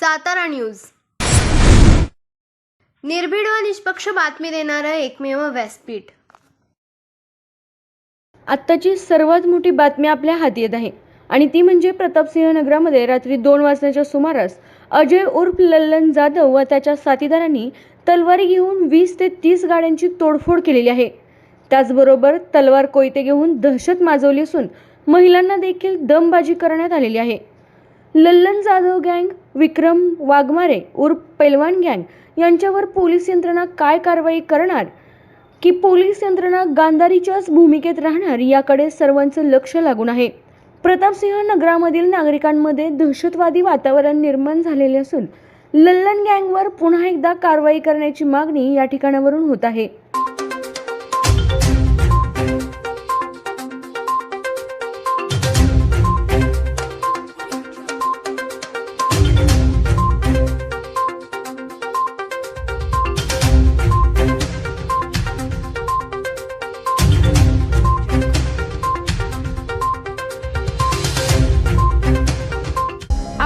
Satara news. निर्भीड व निष्पक्ष बातमी देणारं एकमेव व्यासपीठ. आत्ताची सर्वात मोठी बातमी आपल्या हाती येत आहे. आणि ती म्हणजे प्रतापसिंह नगरामध्ये रात्री दोन वाजण्याच्या सुमारास अजय उर्फ लल्लन जाधव व त्याच्या साथीदारांनी तलवारी घेऊन वीस ते तीस गाड्यांची तोडफोड केलेली आहे. त्याचबरोबर तलवार कोयते घेऊन दहशत माजवली असून महिलांना देखील दमबाजी करण्यात आलेली आहे. लल्लन जाधव गँग विक्रम वाघमारे उर्फ पैलवान गँग यांच्यावर पोलीस यंत्रणा काय कारवाई करणार? की पोलीस यंत्रणा गांधारीच्याच भूमिकेत राहणार याकडे सर्वांचं लक्ष लागून आहे. प्रतापसिंह नगरामधील नागरिकांमध्ये दहशतवादी वातावरण निर्माण झालेले असून लल्लन गँगवर पुन्हा एकदा कारवाई करण्याची मागणी या ठिकाणावरून होत आहे.